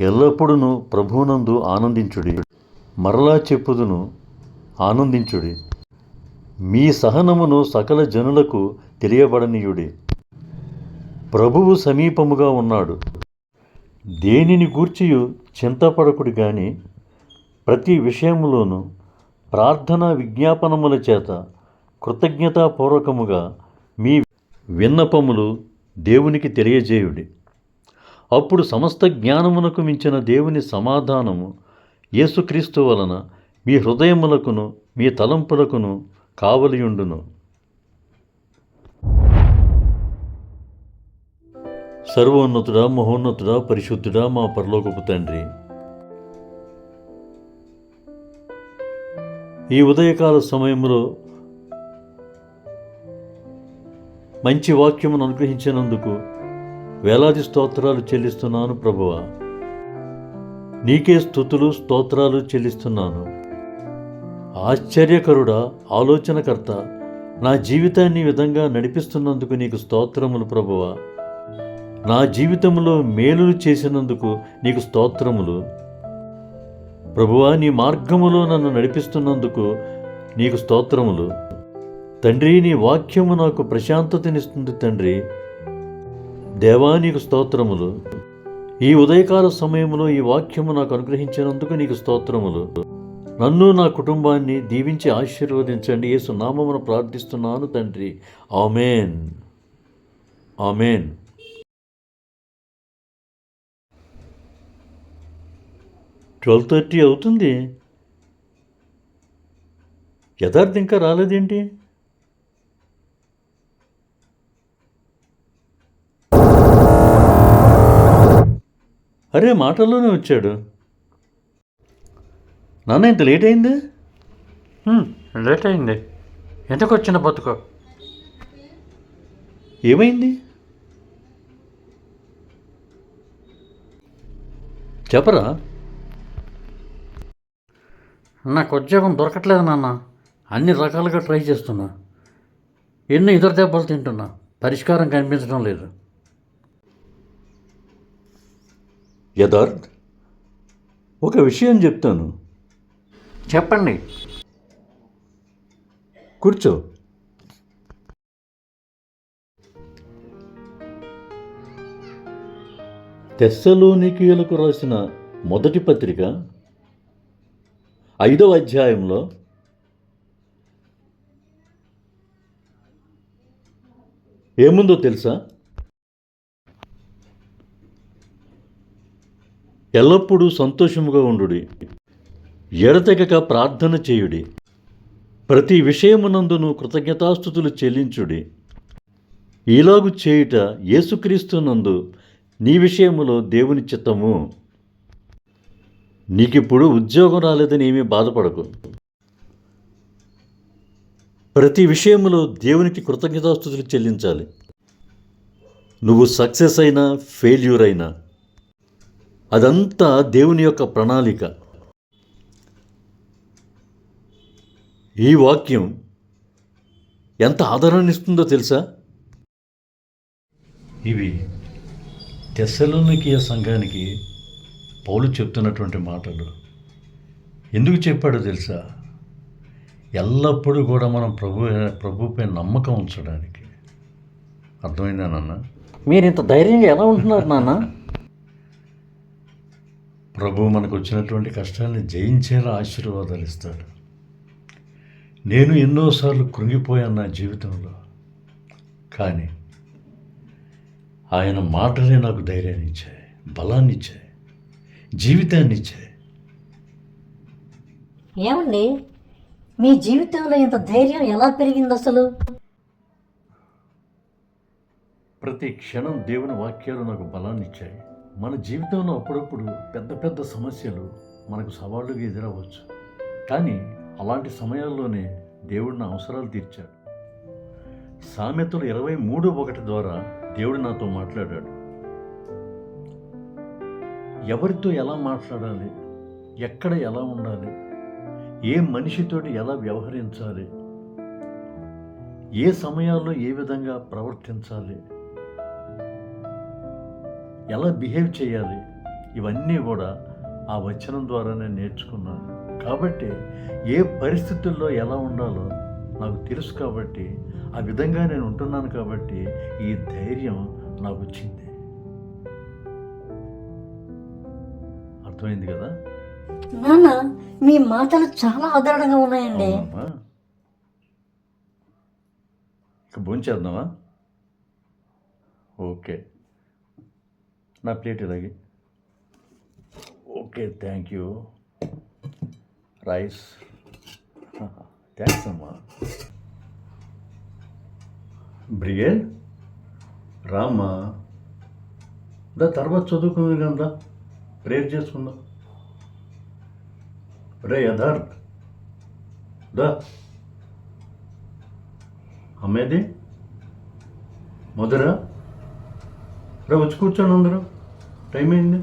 ఎల్లప్పుడూ ప్రభువునందు ఆనందించుడి. మరలా చెప్పుదును ఆనందించుడి. మీ సహనమును సకల జనులకు తెలియబడనీయుడి. ప్రభువు సమీపముగా ఉన్నాడు. దేనిని గూర్చియు చింతపడకుడు గాని ప్రతి విషయములోనూ ప్రార్థన విజ్ఞాపనముల చేత కృతజ్ఞతాపూర్వకముగా మీ విన్నపములు దేవునికి తెలియజేయుడి. అప్పుడు సమస్త జ్ఞానమునకు మించిన దేవుని సమాధానము యేసుక్రీస్తు వలన మీ హృదయములకును మీ తలంపులకును కావలియుండును. సర్వోన్నతుడా మహోన్నతుడా పరిశుద్ధుడా మా పరలోకపు తండ్రి. ఈ ఉదయకాల సమయంలో మంచి వాక్యమును అనుగ్రహించినందుకు వేలాది స్తోత్రాలు చెల్లిస్తున్నాను ప్రభువ. నీకే స్థుతులు స్తోత్రాలు చెల్లిస్తున్నాను. ఆశ్చర్యకరుడా ఆలోచనకర్త నా జీవితాన్ని విధంగా నడిపిస్తున్నందుకు నీకు స్తోత్రములు ప్రభువ. నా జీవితంలో మేలులు చేసినందుకు నీకు స్తోత్రములు. ప్రభువా నీ మార్గములో నన్ను నడిపిస్తున్నందుకు నీకు స్తోత్రములు. తండ్రి నీ వాక్యము నాకు ప్రశాంతతనిస్తుంది తండ్రి. దేవా నీకు స్తోత్రములు. ఈ ఉదయకాల సమయంలో ఈ వాక్యము నాకు అనుగ్రహించినందుకు నీకు స్తోత్రములు. నన్ను నా కుటుంబాన్ని దీవించి ఆశీర్వదించండి. యేసు నామమును ప్రార్థిస్తున్నాను తండ్రి. ఆమెన్. ఆమెన్. ట్వెల్వ్ థర్టీ అవుతుంది. యథార్థం ఇంకా రాలేదేంటి? అరే మాటల్లోనే వచ్చాడు. నాన్న ఇంత లేట్ అయింది? లేట్ అయింది. ఎందుకు వచ్చిన బతుకు? ఏమైంది? చెప్పరా? నాకు ఉద్యోగం దొరకట్లేదు నాన్న. అన్ని రకాలుగా ట్రై చేస్తున్నా. ఎన్నో ఇతర దెబ్బలు తింటున్నా. పరిష్కారం కనిపించడం లేదు. యథార్థ్ ఒక విషయం చెప్తాను. చెప్పండి. కూర్చో. తెస్సలోనికీయులకు రాసిన మొదటి పత్రిక ఐదవ అధ్యాయంలో ఏముందో తెలుసా? ఎల్లప్పుడూ సంతోషముగా ఉండుడి. ఎడతెగక ప్రార్థన చేయుడి. ప్రతి విషయమునందును కృతజ్ఞతాస్థుతులు చెల్లించుడి. ఈలాగు చేయుట యేసుక్రీస్తునందు నీ విషయములో దేవుని చిత్తము. నీకిప్పుడు ఉద్యోగం రాలేదని ఏమీ బాధపడకు. ప్రతి విషయములో దేవునికి కృతజ్ఞతాస్థుతులు చెల్లించాలి. నువ్వు సక్సెస్ అయినా ఫెయిల్యూర్ అయినా అదంతా దేవుని యొక్క ప్రణాళిక. ఈ వాక్యం ఎంత ఆదరణ ఇస్తుందో తెలుసా? ఇవి తెస్సలోనికీయ సంఘానికి పౌలు చెప్తున్నటువంటి మాటలు. ఎందుకు చెప్పాడో తెలుసా? ఎల్లప్పుడూ కూడా మనం ప్రభు ప్రభుపై నమ్మకం ఉంచడానికి. అర్థమైందా నాన్న? మీరు ఇంత ధైర్యంగా ఎలా ఉంటున్నారు నాన్న? ప్రభు మనకు వచ్చినటువంటి కష్టాన్ని జయించేలా ఆశీర్వాదాలు ఇస్తాడు. నేను ఎన్నోసార్లు కృంగిపోయాను నా జీవితంలో. కానీ ఆయన మాటలే నాకు ధైర్యాన్ని ఇచ్చాయి బలాన్ని ఇచ్చాయి జీవితాన్ని ఇచ్చాయి. ఏమండి? మీ జీవితంలో ఇంత ధైర్యం ఎలా పెరిగింది అసలు? ప్రతి క్షణం దేవుని వాక్యాలు నాకు బలాన్ని ఇచ్చాయి. మన జీవితంలో అప్పుడప్పుడు పెద్ద పెద్ద సమస్యలు మనకు సవాళ్ళుగా ఎదురవ్వచ్చు. కానీ అలాంటి సమయాల్లోనే దేవుడు నా అవసరాలు తీర్చాడు. సామెతలు ఇరవై మూడు ఒకటి ద్వారా దేవుడు నాతో మాట్లాడాడు. ఎవరితో ఎలా మాట్లాడాలి? ఎక్కడ ఎలా ఉండాలి? ఏ మనిషితోటి ఎలా వ్యవహరించాలి? ఏ సమయాల్లో ఏ విధంగా ప్రవర్తించాలి? ఎలా బిహేవ్ చేయాలి? ఇవన్నీ కూడా ఆ వచనం ద్వారానే నేర్చుకున్నాను. కాబట్టి ఏ పరిస్థితుల్లో ఎలా ఉండాలో నాకు తెలుసు కాబట్టి ఆ విధంగా నేను ఉంటున్నాను కాబట్టి ఈ ధైర్యం నాకు వచ్చింది. అర్థమైంది కదా? నాన్న మీ మాటలు చాలా ఆధారంగా ఉన్నాయండి. ఇక భోంచేద్దామా? ఓకే. నా ప్లేట్ ఇలాగే. Okay thank you rice thanks అమ్మా. బ్రిగేడ్ రామ్మా. దా తర్వాత చదువుకుంది కదా ప్రేయర్ చేసుకుందాం. రే యథార్థ్ దా. అమ్మేది? మధురా రే వచ్చి కూర్చోండి అందరూ. టైం అయింది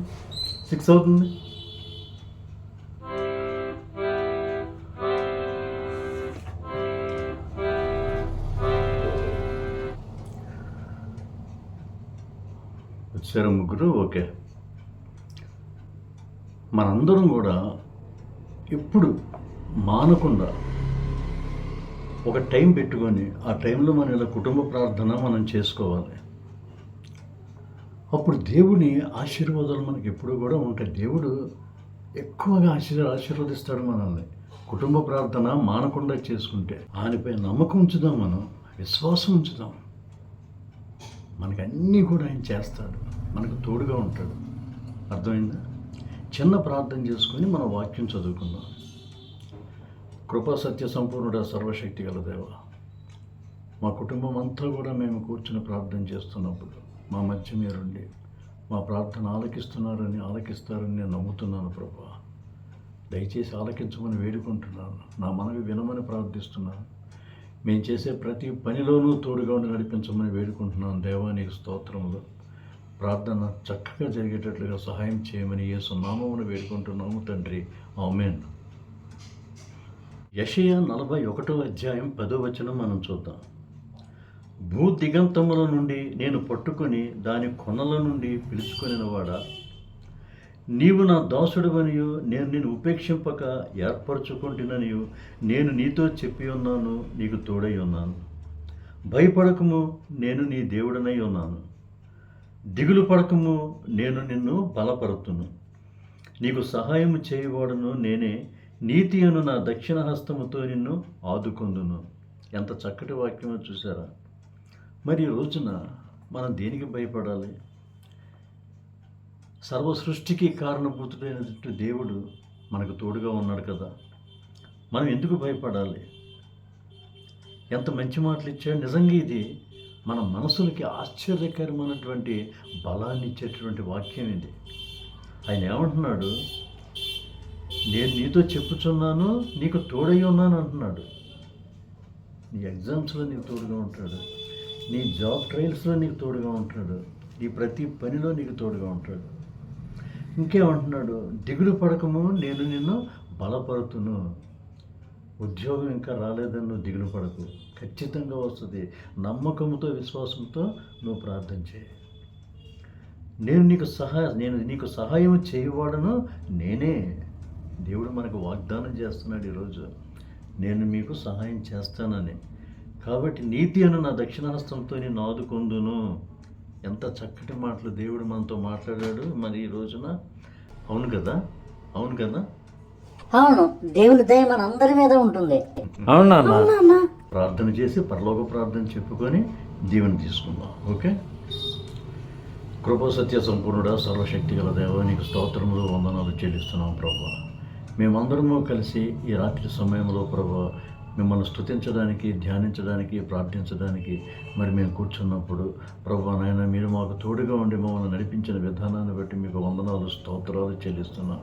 సిక్స్ అవుతుంది. వచ్చారు ముగ్గురు? ఓకే. మనందరం కూడా ఎప్పుడు మానకుండా ఒక టైం పెట్టుకొని ఆ టైంలో మన ఇలా కుటుంబ ప్రార్థన మనం చేసుకోవాలి. అప్పుడు దేవుని ఆశీర్వాదాలు మనకి ఎప్పుడూ కూడా ఉంటాయి. దేవుడు ఎక్కువగా ఆశీర్ ఆశీర్వదిస్తాడు మనల్ని. కుటుంబ ప్రార్థన మానకుండా చేసుకుంటే ఆయనపై నమ్మకం ఉంచుదాం మనం విశ్వాసం ఉంచుదాం. మనకి అన్నీ కూడా ఆయన చేస్తాడు. మనకు తోడుగా ఉంటాడు. అర్థమైందా? చిన్న ప్రార్థన చేసుకొని మన వాక్యం చదువుకుందాం. కృపా సత్య సంపూర్ణుడ సర్వశక్తి గల దేవ మా కుటుంబం అంతా కూడా మేము కూర్చుని ప్రార్థన చేస్తున్నప్పుడు మా మధ్య మీరుండి. మా ప్రార్థన ఆలకిస్తున్నారని ఆలకిస్తారని నేను నమ్ముతున్నాను ప్రభా. దయచేసి ఆలకించమని వేడుకుంటున్నాను. నా మనవి వినమని ప్రార్థిస్తున్నాను. మేము చేసే ప్రతి పనిలోనూ తోడుగా ఉండి నడిపించమని వేడుకుంటున్నాను. దేవానికి స్తోత్రంలో స్తోత్రములు. ప్రార్థన చక్కగా జరిగేటట్లుగా సహాయం చేయమని యేసు నామమును వేడుకుంటున్నాము తండ్రి. ఆమెన్. యషయ నలభై ఒకటో అధ్యాయం పదో వచనం మనం చూద్దాం. భూ దిగంతముల నుండి నేను పట్టుకొని దాని కొనల నుండి పిలుచుకొనినవాడా? నీవు నా దాసుడవనియు నేను నిన్ను ఉపేక్షింపక ఏర్పరచుకుంటున్ననియు నేను నీతో చెప్పి ఉన్నాను నీకు తోడై ఉన్నాను. భయపడకము నేను నీ దేవుడనై ఉన్నాను. దిగులు పడకము నేను నిన్ను బలపరుతును. నీకు సహాయం చేయవాడును నేనే నీతి అను నా దక్షిణ హస్తముతో నిన్ను ఆదుకొందును. ఎంత చక్కటి వాక్యమో చూసారా? మరి ఈ రోజున మనం దేనికి భయపడాలి? సర్వ సృష్టికి కారణభూతుడైనటువంటి దేవుడు మనకు తోడుగా ఉన్నాడు కదా. మనం ఎందుకు భయపడాలి? ఎంత మంచి మాటలు ఇచ్చాడు. నిజంగా ఇది మన మనసులకి ఆశ్చర్యకరమైనటువంటి బలాన్ని ఇచ్చేటటువంటి వాక్యం ఇది. ఆయన ఏమంటున్నాడు? నేను నీతో చెప్పుచున్నాను నీకు తోడై ఉన్నాను అంటున్నాడు. నీ ఎగ్జామ్స్లో నీకు తోడుగా ఉంటాడు. నీ జాబ్ ట్రయల్స్లో నీకు తోడుగా ఉంటాడు నీ ప్రతి పనిలో నీకు తోడుగా ఉంటాడు. ఇంకేమంటున్నాడు? దిగులు పడకము నేను నిన్ను బలపరుతును. ఉద్యోగం ఇంకా రాలేదని నువ్వు దిగులు పడకు. ఖచ్చితంగా వస్తుంది. నమ్మకంతో విశ్వాసంతో నువ్వు ప్రార్థన చేయి. నేను నీకు సహాయ నేను నీకు సహాయం చేయవాడను నేనే. దేవుడు మనకు వాగ్దానం చేస్తున్నాడు ఈరోజు. నేను మీకు సహాయం చేస్తానని. కాబట్టి నీతి అను నా దక్షిణహస్తంతో నేను ఆదుకొందును. ఎంత చక్కటి మాటలు దేవుడు మనతో మాట్లాడాడు. మరి ఈ రోజున అవును కదా? అవును కదా? అవును దేవుని దయ మన అందరి మీద ఉంటుంది. అవునా అన్న నాన్న. ప్రార్థన చేసి పరలోక ప్రార్థన చెప్పుకొని దీవెన తీసుకుందాం. ఓకే? కృప సత్య సంపూర్ణుడ సర్వశక్తి గల దేవ నీకు స్తోత్రములు వందనాలు చెల్లిస్తున్నాం ప్రభా. మేమందరము కలిసి ఈ రాత్రి సమయంలో ప్రభా మిమ్మల్ని స్తుతించడానికి ధ్యానించడానికి ప్రార్థించడానికి మరి మేము కూర్చున్నప్పుడు ప్రభు నాయన మీరు మాకు తోడుగా ఉండి మమ్మల్ని నడిపించిన విధానాన్ని బట్టి మీకు వందనాలు స్తోత్రాలు చెల్లిస్తున్నాం.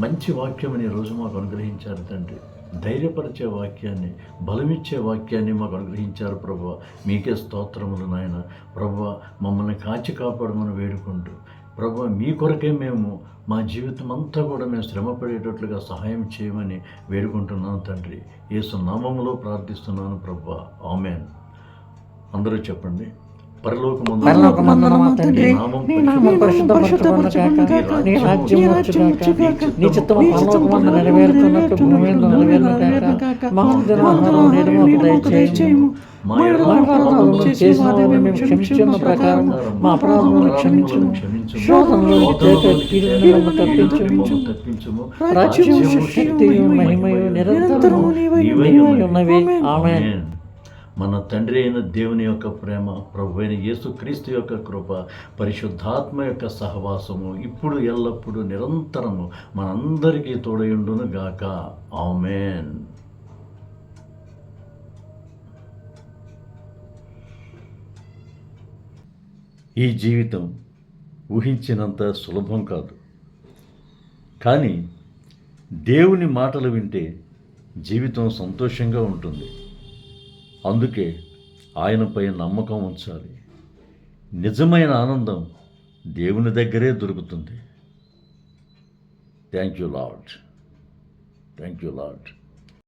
మంచి వాక్యం ఈ రోజు మాకు అనుగ్రహించారు తండ్రి. ధైర్యపరిచే వాక్యాన్ని బలమిచ్చే వాక్యాన్ని మాకు అనుగ్రహించారు ప్రభు. మీకే స్తోత్రములు నాయన. ప్రభు మమ్మల్ని కాచి కాపాడమని వేడుకుంటూ ప్రభు మీ కొరకే మేము మా జీవితం అంతా కూడా మేము శ్రమపడేటట్లుగా సహాయం చేయమని వేడుకుంటున్నాను తండ్రి. ఏసు నామంలో ప్రార్థిస్తున్నాను ప్రభు. ఆమెన్. అందరూ చెప్పండి. పరలోకమందున మా తండ్రి నీ నామం పరిశుద్ధపరచబడును గాక. నీ రాజ్యం వచ్చుగాక నీ చిత్తము పరలోకమందు నెరవేరుతున్నట్టు భూమి మీద నెరవేరును గాక. మా దినహారం నేడు మాకు దయచేయము. మా మా అపరాధములను చేసిన వారిని మేము ప్రకారం మా అపరాధములను క్షమించుము శోధనలో కీడులను తప్పించుము. తప్పించుము. రాజ్యము శక్తియు మహిమయు నిరంతరము నీవై ఉన్నవి. ఆమె. మన తండ్రి అయిన దేవుని యొక్క ప్రేమ ప్రభు అయిన యేసుక్రీస్తు యొక్క కృప పరిశుద్ధాత్మ యొక్క సహవాసము ఇప్పుడు ఎల్లప్పుడూ నిరంతరము మనందరికీ తోడయుండును గాక. ఆమెన్. ఈ జీవితం ఊహించినంత సులభం కాదు. కానీ దేవుని మాటలు వింటే జీవితం సంతోషంగా ఉంటుంది. అందుకే ఆయనపై నమ్మకం ఉంచాలి. నిజమైన ఆనందం దేవుని దగ్గరే దొరుకుతుంది. Thank you Lord thank you Lord